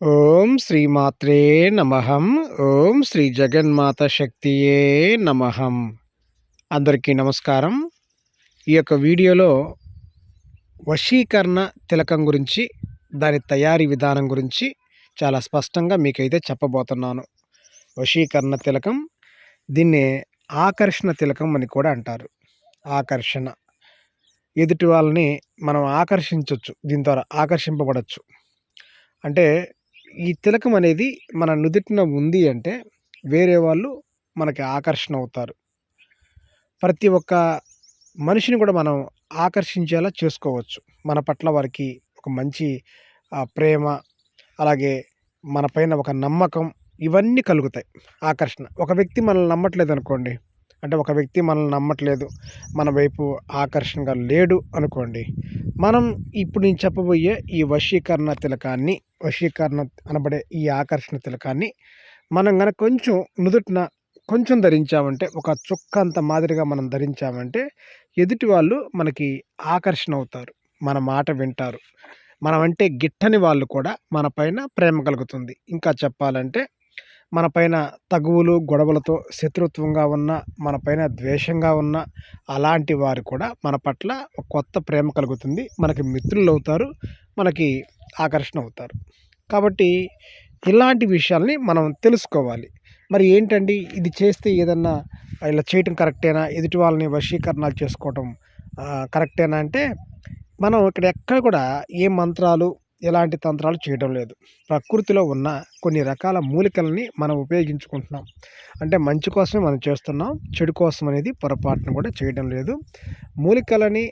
ఓం శ్రీమాత్రే నమహం ఓం శ్రీ జగన్మాత శక్తియే నమహం అందరికీ నమస్కారం. ఈ యొక్క వీడియోలో వశీకరణ తిలకం గురించి దాని తయారీ విధానం గురించి చాలా స్పష్టంగా మీకైతే చెప్పబోతున్నాను. వశీకరణ తిలకం దీన్ని ఆకర్షణ తిలకం అని కూడా అంటారు. ఆకర్షణ. ఎదుటి వాళ్ళని మనం ఆకర్షించవచ్చు దీని ద్వారా ఆకర్షింపబడచ్చు. అంటే ఈ తిలకం అనేది మన నుదుటిన ఉంది అంటే వేరే వాళ్ళు మనకి ఆకర్షణ అవుతారు. ప్రతి ఒక్క మనిషిని కూడా మనం ఆకర్షించేలా చేసుకోవచ్చు. మన పట్ల వారికి ఒక మంచి ప్రేమ అలాగే మన పైన ఒక నమ్మకం ఇవన్నీ కలుగుతాయి. ఆకర్షణ. ఒక వ్యక్తి మనల్ని నమ్మట్లేదు అనుకోండి అంటే ఒక వ్యక్తి మనల్ని నమ్మట్లేదు మన వైపు ఆకర్షణగా లేడు అనుకోండి మనం ఇప్పుడు నేను చెప్పబోయే ఈ వశీకరణ తిలకాన్ని వశీకరణ అనబడే ఈ ఆకర్షణ తిలకాన్ని మనం కనుక కొంచెం నుదుటిన కొంచెం ధరించామంటే ఒక చుక్క అంత మాదిరిగా మనం ధరించామంటే ఎదుటి వాళ్ళు మనకి ఆకర్షణ అవుతారు. మన మాట వింటారు. మనం అంటే గిట్టని వాళ్ళు కూడా మన పైన ప్రేమ కలుగుతుంది. ఇంకా చెప్పాలంటే మన పైన తగువులు గొడవలతో శత్రుత్వంగా ఉన్న మన పైన ద్వేషంగా ఉన్న అలాంటి వారు కూడా మన పట్ల ఒక కొత్త ప్రేమ కలుగుతుంది. మనకి మిత్రులు అవుతారు మనకి ఆకర్షణ అవుతారు కాబట్టి ఇలాంటి విషయాల్ని మనం తెలుసుకోవాలి. మరి ఏంటండి? ఇది చేస్తే ఏదన్నా ఇలా చేయటం కరెక్టేనా? ఎదుటి వాళ్ళని వశీకరణాలు చేసుకోవటం కరెక్టేనా అంటే మనం ఇక్కడ ఎక్కడ కూడా ఏ మంత్రాలు ఎలాంటి తంత్రాలు చేయడం లేదు. ప్రకృతిలో ఉన్న కొన్ని రకాల మూలికలని మనం ఉపయోగించుకుంటున్నాం. అంటే మంచి కోసమే మనం చేస్తున్నాం చెడు కోసం అనేది పొరపాటును కూడా చేయడం లేదు. మూలికలని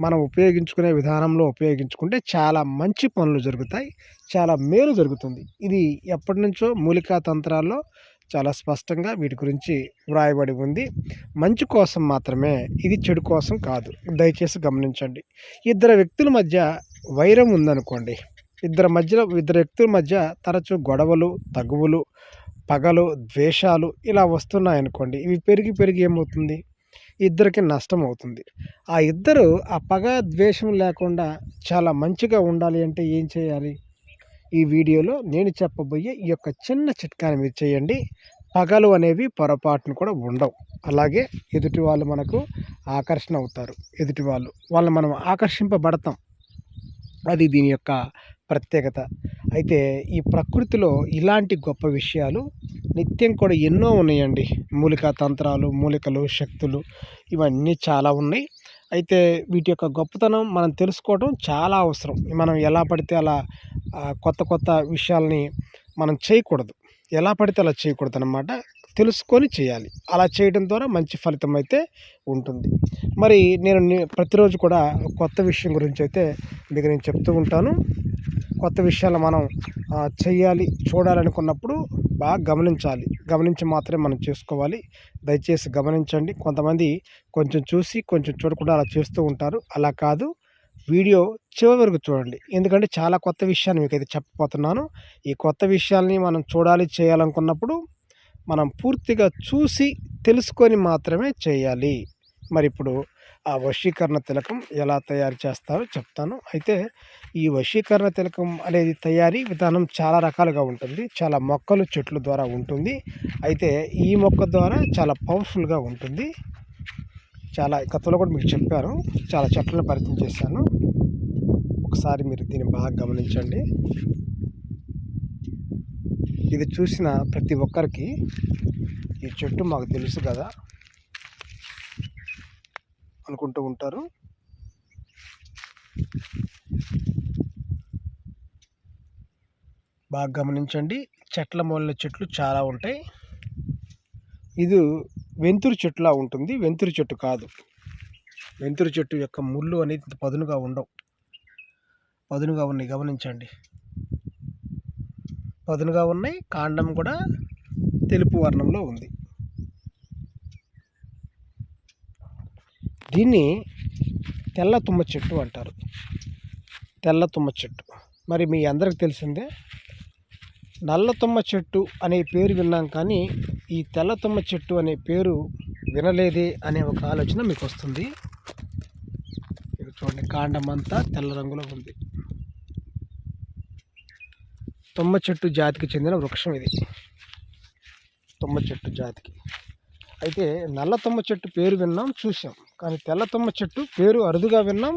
మనం ఉపయోగించుకునే విధానంలో ఉపయోగించుకుంటే చాలా మంచి పనులు జరుగుతాయి చాలా మేలు జరుగుతుంది. ఇది ఎప్పటి నుంచో మూలికా తంత్రాల్లో చాలా స్పష్టంగా వీటి గురించి వ్రాయబడి ఉంది. మంచి కోసం మాత్రమే ఇది చెడు కోసం కాదు. దయచేసి గమనించండి. ఇద్దరు వ్యక్తుల మధ్య వైరం ఉందనుకోండి. ఇద్దరి మధ్యలో ఇద్దరు వ్యక్తుల మధ్య తరచూ గొడవలు తగువులు పగలు ద్వేషాలు ఇలా వస్తున్నాయనుకోండి. ఇవి పెరిగి పెరిగి ఏమవుతుంది? ఇద్దరికి నష్టం అవుతుంది ఆ ఇద్దరు ఆ పగ ద్వేషం లేకుండా చాలా మంచిగా ఉండాలి అంటే ఏం చేయాలి? ఈ వీడియోలో నేను చెప్పబోయే ఈ యొక్క చిన్న చిట్కాని మీరు చేయండి. పగలు అనేవి పొరపాటును కూడా ఉండవు. అలాగే ఎదుటి వాళ్ళు మనకు ఆకర్షణ అవుతారు. ఎదుటి వాళ్ళు వాళ్ళు మనం ఆకర్షింపబడతాం. అది దీని యొక్క ప్రత్యేకత. అయితే ఈ ప్రకృతిలో ఇలాంటి గొప్ప విషయాలు నిత్యం కూడా ఎన్నో ఉన్నాయండి. మూలికా తంత్రాలు మూలికలు శక్తులు ఇవన్నీ చాలా ఉన్నాయి. అయితే వీటి యొక్క గొప్పతనం మనం తెలుసుకోవడం చాలా అవసరం. మనం ఎలా పడితే అలా కొత్త కొత్త విషయాల్ని మనం చేయకూడదు. ఎలా పడితే అలా చేయకూడదు అనమాట తెలుసుకొని చేయాలి. అలా చేయడం ద్వారా మంచి ఫలితం అయితే ఉంటుంది. మరి నేను ప్రతిరోజు కూడా కొత్త విషయం గురించి అయితే మీకు నేను చెప్తూ ఉంటాను. కొత్త విషయాలు మనం చేయాలి చూడాలనుకున్నప్పుడు బాగా గమనించాలి. గమనించి మాత్రమే మనం చేసుకోవాలి. దయచేసి గమనించండి. కొంతమంది కొంచెం చూసి కొంచెం చూడకుండా అలా చేస్తూ ఉంటారు. అలా కాదు. వీడియో చివరి వరకు చూడండి. ఎందుకంటే చాలా కొత్త విషయాన్ని మీకు అయితే చెప్పబోతున్నాను. ఈ కొత్త విషయాల్ని మనం చూడాలి చేయాలనుకున్నప్పుడు మనం పూర్తిగా చూసి తెలుసుకొని మాత్రమే చేయాలి. మరి ఇప్పుడు ఆ వశీకరణ తిలకం ఎలా తయారు చేస్తారో చెప్తాను. అయితే ఈ వశీకరణ తిలకం అనేది తయారీ విధానం చాలా రకాలుగా ఉంటుంది. చాలా మొక్కలు చెట్లు ద్వారా ఉంటుంది. అయితే ఈ మొక్క ద్వారా చాలా పవర్ఫుల్గా ఉంటుంది. చాలా గతంలో కూడా మీకు చెప్పాను. చాలా చెట్లను పరిచయం చేశాను. ఒకసారి మీరు దీన్ని బాగా గమనించండి. ఇది చూసిన ప్రతి ఒక్కరికి ఈ చెట్టు మాకు తెలుసు కదా. అనుకుంటూ ఉంటారు. బాగా గమనించండి. చెట్ల మూలన చెట్లు చాలా ఉంటాయి. ఇది వెంతురు చెట్టులా ఉంటుంది. వెంతురు చెట్టు కాదు. వెంతురు చెట్టు యొక్క ముళ్ళు అనేది పదునుగా ఉండవు. పదునుగా ఉన్నాయి. గమనించండి. పదునుగా ఉన్నాయి. కాండం కూడా తెలుపు వర్ణంలో ఉంది. దీన్ని తెల్ల తుమ్మ చెట్టు అంటారు. తెల్ల తుమ్మ చెట్టు. మరి మీ అందరికి తెలిసిందే నల్ల తుమ్మ చెట్టు అనే పేరు విన్నాం కానీ ఈ తెల్ల తుమ్మ చెట్టు అనే పేరు వినలేదే అనే ఒక ఆలోచన మీకు వస్తుంది. చూడండి కాండం అంతా తెల్ల రంగులో ఉంది. తుమ్మ చెట్టు జాతికి చెందిన వృక్షం ఇది. తుమ్మ చెట్టు జాతికి. అయితే నల్ల తుమ్మ చెట్టు పేరు విన్నాం చూసాం. కానీ తెల్ల తుమ్మ చెట్టు పేరు అరుదుగా విన్నాం.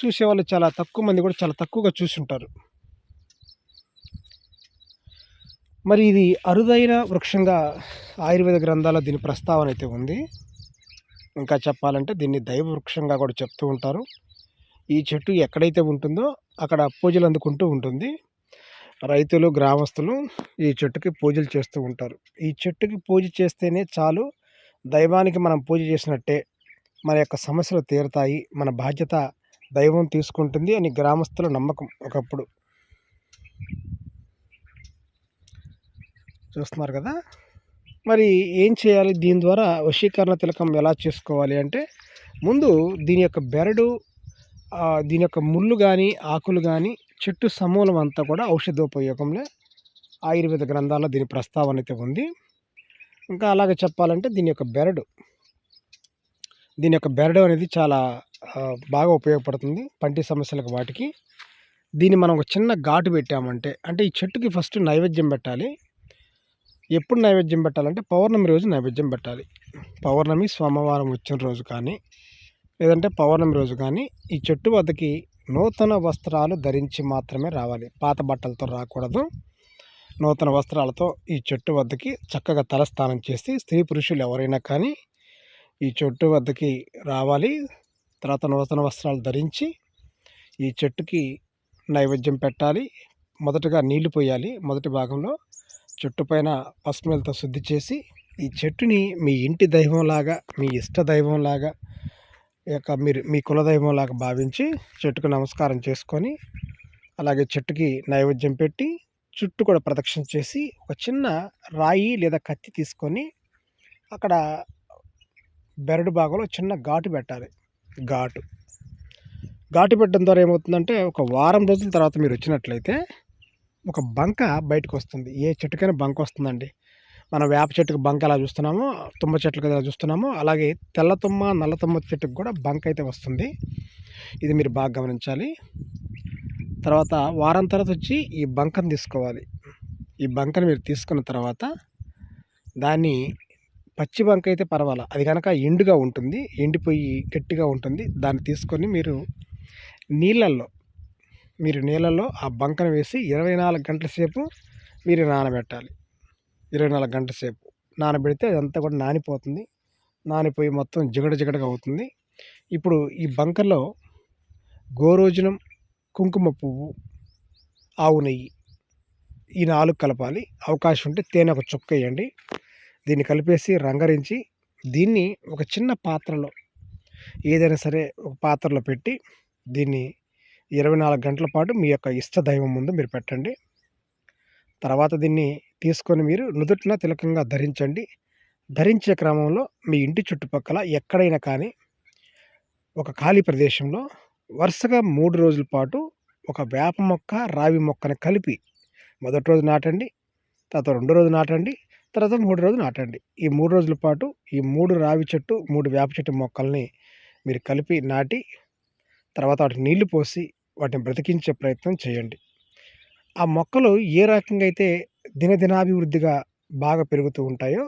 చూసేవాళ్ళు చాలా తక్కువ మంది కూడా చాలా తక్కువగా చూసుంటారు. మరి ఇది అరుదైన వృక్షంగా ఆయుర్వేద గ్రంథాల దీని ప్రస్తావన అయితే ఉంది. ఇంకా చెప్పాలంటే దీన్ని దైవ వృక్షంగా కూడా చెప్తూ ఉంటారు. ఈ చెట్టు ఎక్కడైతే ఉంటుందో అక్కడ పూజలు అందుకుంటూ ఉంటుంది. రైతులు గ్రామస్తులు ఈ చెట్టుకి పూజలు చేస్తూ ఉంటారు. ఈ చెట్టుకి పూజ చేస్తేనే చాలు దైవానికి మనం పూజ చేసినట్టే మన యొక్క సమస్యలు తీరుతాయి మన బాధ్యత దైవం తీసుకుంటుంది అని గ్రామస్తుల నమ్మకం ఒకప్పుడు. చూస్తున్నారు కదా? మరి ఏం చేయాలి? దీని ద్వారా వశీకరణ తిలకం ఎలా చేసుకోవాలి అంటే ముందు దీని యొక్క బెరడు దీని యొక్క ముళ్ళు కానీ ఆకులు కానీ చెట్టు సమూలం అంతా కూడా ఔషధోపయోగంలో ఆయుర్వేద గ్రంథాల్లో దీని ప్రస్తావన అయితే ఉంది. ఇంకా అలాగే చెప్పాలంటే దీని యొక్క బెరడు. దీని యొక్క బెరడు అనేది చాలా బాగా ఉపయోగపడుతుంది పంటి సమస్యలకు వాటికి. దీన్ని మనం ఒక చిన్న ఘాటు పెట్టామంటే అంటే ఈ చెట్టుకి ఫస్ట్ నైవేద్యం పెట్టాలి. ఎప్పుడు నైవేద్యం పెట్టాలంటే పౌర్ణమి రోజు నైవేద్యం పెట్టాలి. పౌర్ణమి సోమవారం వచ్చిన రోజు కానీ లేదంటే పౌర్ణమి రోజు కానీ ఈ చెట్టు వద్దకి నూతన వస్త్రాలు ధరించి మాత్రమే రావాలి. పాత బట్టలతో రాకూడదు. నూతన వస్త్రాలతో ఈ చెట్టు వద్దకి చక్కగా తలస్నానం చేసి స్త్రీ పురుషులు ఎవరైనా కానీ ఈ చెట్టు వద్దకి రావాలి. తర్వాత నూతన వస్త్రాలు ధరించి ఈ చెట్టుకి నైవేద్యం పెట్టాలి. మొదటగా నీళ్ళు పోయాలి. మొదటి భాగంలో చెట్టు పైన పసుపు శుద్ధి చేసి ఈ చెట్టుని మీ ఇంటి దైవంలాగా మీ ఇష్ట దైవంలాగా యొక్క మీరు మీ కులదైవంలాగా భావించి చెట్టుకు నమస్కారం చేసుకొని అలాగే చెట్టుకి నైవేద్యం పెట్టి చుట్టూ కూడా ప్రదక్షిణ చేసి ఒక చిన్న రాయి లేదా కత్తి తీసుకొని అక్కడ బెరడు భాగంలో చిన్న ఘాటు పెట్టాలి. ఘాటు. ఘాటు పెట్టడం ద్వారా ఏమవుతుందంటే ఒక వారం రోజుల తర్వాత మీరు వచ్చినట్లయితే ఒక బంక బయటకు వస్తుంది. ఏ చెట్టుకైనా బంక వస్తుందండి. మనం వేప చెట్టుకు బంక ఎలా చూస్తున్నామో తుమ్మ చెట్లకు ఎలా చూస్తున్నామో అలాగే తెల్ల తుమ్మ నల్ల తుమ్మ చెట్టుకు కూడా బంక అయితే వస్తుంది. ఇది మీరు బాగా గమనించాలి. తర్వాత వారం తర్వాత వచ్చి ఈ బంకను తీసుకోవాలి. ఈ బంకను మీరు తీసుకున్న తర్వాత దాన్ని పచ్చి బంక అయితే పర్వాలా అది కనుక ఎండుగా ఉంటుంది ఎండిపోయి గట్టిగా ఉంటుంది దాన్ని తీసుకొని మీరు నీళ్ళల్లో మీరు నీళ్ళల్లో ఆ బంకను వేసి ఇరవై నాలుగు గంటల సేపు మీరు నానబెట్టాలి. ఇరవై నాలుగు గంటల సేపు నానబెడితే అదంతా కూడా నానిపోతుంది నానిపోయి మొత్తం జిగడ జిగడగా అవుతుంది. ఇప్పుడు ఈ బంకలో గోరోజనం కుంకుమ పువ్వు ఆవు నెయ్యి ఈ నాలుగు కలపాలి. అవకాశం ఉంటే తేనె ఒక చుక్క వేయండి. దీన్ని కలిపేసి రంగరించి దీన్ని ఒక చిన్న పాత్రలో ఏదైనా సరే ఒక పాత్రలో పెట్టి దీన్ని ఇరవై నాలుగు గంటల పాటు మీ యొక్క ఇష్ట దైవం ముందు మీరు పెట్టండి. తర్వాత దీన్ని తీసుకొని మీరు నుదుటిన తిలకంగా ధరించండి. ధరించే క్రమంలో మీ ఇంటి చుట్టుపక్కల ఎక్కడైనా కానీ ఒక ఖాళీ ప్రదేశంలో వరుసగా మూడు రోజుల పాటు ఒక వేప మొక్క రావి మొక్కని కలిపి మొదటి రోజు నాటండి తర్వాత రెండో రోజు నాటండి తర్వాత మూడు రోజు నాటండి. ఈ మూడు రోజుల పాటు ఈ మూడు రావి చెట్టు మూడు వేప చెట్టు మొక్కల్ని మీరు కలిపి నాటి తర్వాత వాటికి నీళ్ళు పోసి వాటిని బ్రతికించే ప్రయత్నం చేయండి. ఆ మొక్కలు ఏ రకంగా అయితే దినదినాభివృద్ధిగా బాగా పెరుగుతూ ఉంటాయో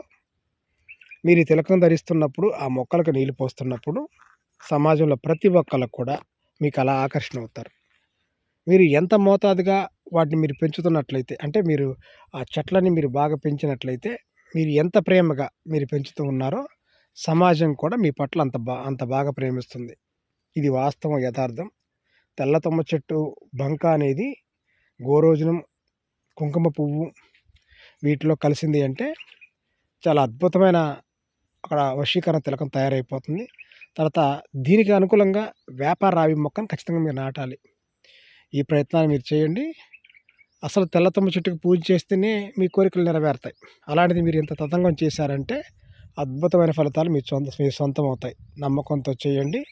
మీరు ఈ తిలకం ధరిస్తున్నప్పుడు ఆ మొక్కలకు నీళ్ళు పోస్తున్నప్పుడు సమాజంలో ప్రతి ఒక్కళ్ళకు కూడా మీకు అలా ఆకర్షణ అవుతారు మీరు ఎంత మోతాదుగా వాటిని మీరు పెంచుతున్నట్లయితే అంటే మీరు ఆ చెట్లని మీరు బాగా పెంచినట్లయితే మీరు ఎంత ప్రేమగా మీరు పెంచుతూ ఉన్నారో సమాజం కూడా మీ పట్ల అంత బా అంత బాగా ప్రేమిస్తుంది. ఇది వాస్తవం యథార్థం. తెల్లతమ్మ చెట్టు బంక అనేది గోరోజనం కుంకుమ పువ్వు వీటిలో కలిసింది అంటే చాలా అద్భుతమైన అక్కడ వశీకరణ తిలకం తయారైపోతుంది. తర్వాత దీనికి అనుకూలంగా వ్యాపార రావి మొక్కను ఖచ్చితంగా మీరు నాటాలి. ఈ ప్రయత్నాన్ని మీరు చేయండి. అసలు తెల్లతమ్మ చెట్టుకు పూజ చేస్తేనే మీ కోరికలు నెరవేరుతాయి. అలాంటిది మీరు ఇంత తతంగం చేశారంటే అద్భుతమైన ఫలితాలు మీ సొంత మీ సొంతం అవుతాయి. నమ్మకంతో చేయండి.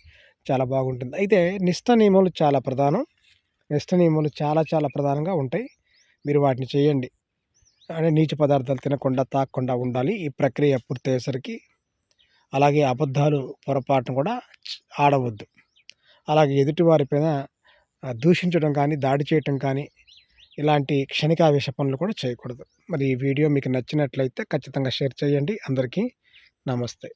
చాలా బాగుంటుంది. అయితే నిష్ట నియమాలు చాలా ప్రధానం. నిష్ట నియమాలు చాలా చాలా ప్రధానంగా ఉంటాయి. మీరు వాటిని చేయండి. అంటే నీచు పదార్థాలు తినకుండా తాకకుండా ఉండాలి. ఈ ప్రక్రియ పూర్తయ్యేసరికి అలాగే అబద్ధాలు పొరపాటును కూడా ఆడవద్దు. అలాగే ఎదుటివారి పైన దూషించడం కానీ దాడి చేయటం కానీ ఇలాంటి క్షణికావేశ పనులు కూడా చేయకూడదు. మరి ఈ వీడియో మీకు నచ్చినట్లయితే ఖచ్చితంగా షేర్ చేయండి. అందరికీ నమస్తే.